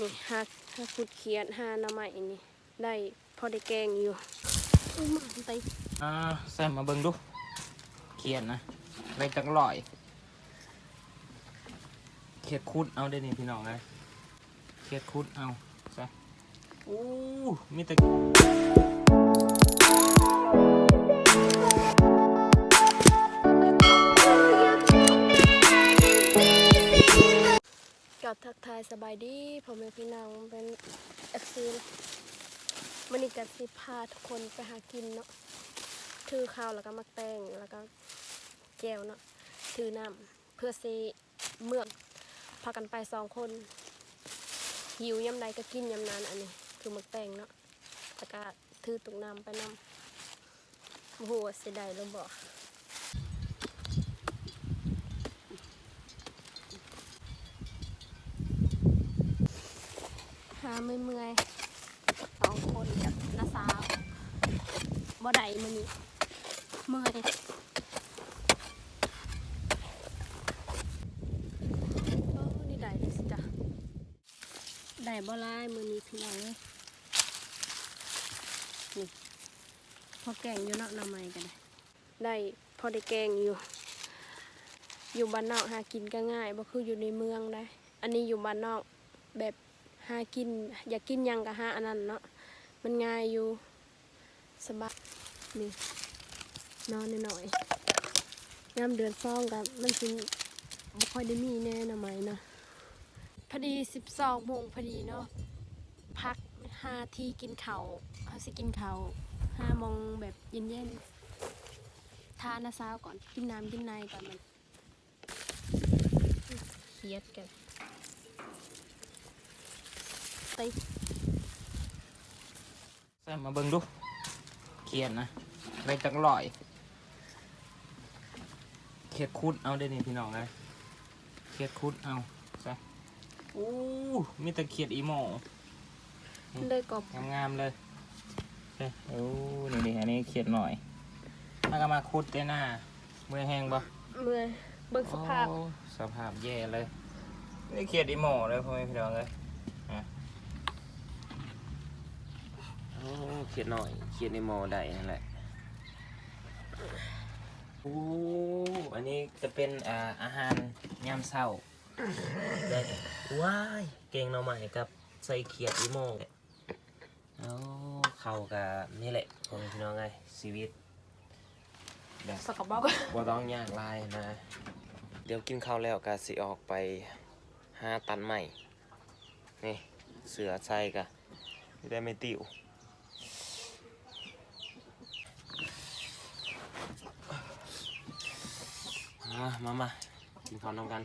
นี่หาหาขุดเขียดหาหน้ำไม้นี่ได้พอได้แกงอยู่อุ้ยมันไปอ่าแซมมาเบิ่งดู เขียนนะไว้จักลอย เขียดคุดเอาได้นี่พี่น้องเลยเขียดคุดเอาใช่อู้มีแต่ กับทักทายสบายดีผมเป็นพี่น้องเป็นเอฟซีมันนี่กัสิพาทุกคนไปหากินเนาะถือข้าวแล้วก็มักแตงแล้วก็แก้วเนาะถือน้ำเพื่อซีเมืองพากันไปสองคนหิวยำใดก็กินยำนั้นอันนี้ คือมักแตงเนาะแล้วก็ถือตุกน้ำไปน้ำโอ้โหเสียดายลมบอกาเมื่อยเมื่อยๆสองคนกับน้าสาวบ่ได้มันนี่เมื่อยโอ้นี่ได้สิจ้ะได้บ่หลายมือนี้พี่น้องเลยนี่พอแกงอยู่เนาะหน้ำไม้กันได้ได้พอได้แกงอยู่ อยู่บ้านนอกหากินก็ง่ายบ่คืออยู่ในเมืองได้ อันนี้อยู่บ้านนอกแบบ หากิน อยากกินยังก็หาอันนั้นเนาะมันง่ายอยู่สบายนี่นอนหน่อยๆน้ำเดือนซองกับมันสิบ่ค่อยได้มีแน่นะไหมนะพอดีสิบสองโมงพอดีเนาะพักห้าทีกินเขาวเขาสิกินเขาวห้าโมงแบบเย็นๆทานนะซาวก่อนกินน้ำกินในก่อนมันเครียดกัน ไปแซมมาเบิ่งดู เขียนนะไว้จักลอย เขียดคุดเอาได้นี่พี่น้องเลยเขียดคุดเอาใช่อู้มีแต่เขียดอีโมเลยกบงามๆเลยเฮ้ยโอ้นี่ดิอันนี้เขียดหน่อยมากมาคุดเต้หน้าเมื่อยแห้งปะเมื่อยเบิ่งสภาพโอ้สภาพแย่เลย นี่เขียดอีโมเลยพ่อแม่พี่น้องเลยอะ โอ้เขียดหน่อย เขียดอีโมได้นั่นแหละโอ้อันนี้จะเป็นอ่าอาหารยามเช้าได้ว้ายเก่งหน่อใหม่กับ ใส่เขียดอีโมโอ้เข้ากับนี่แหละพ่อแม่พี่น้องไงชีวิตแบบสกปรกบ่ต้องยากหลายนะ เดี๋ยวกินข้าวแล้วก็สิออกไปหาตันใหม่ นี่ เสือใส่กะไม่ได้ไม่ติว มามากินข้าวนำกัน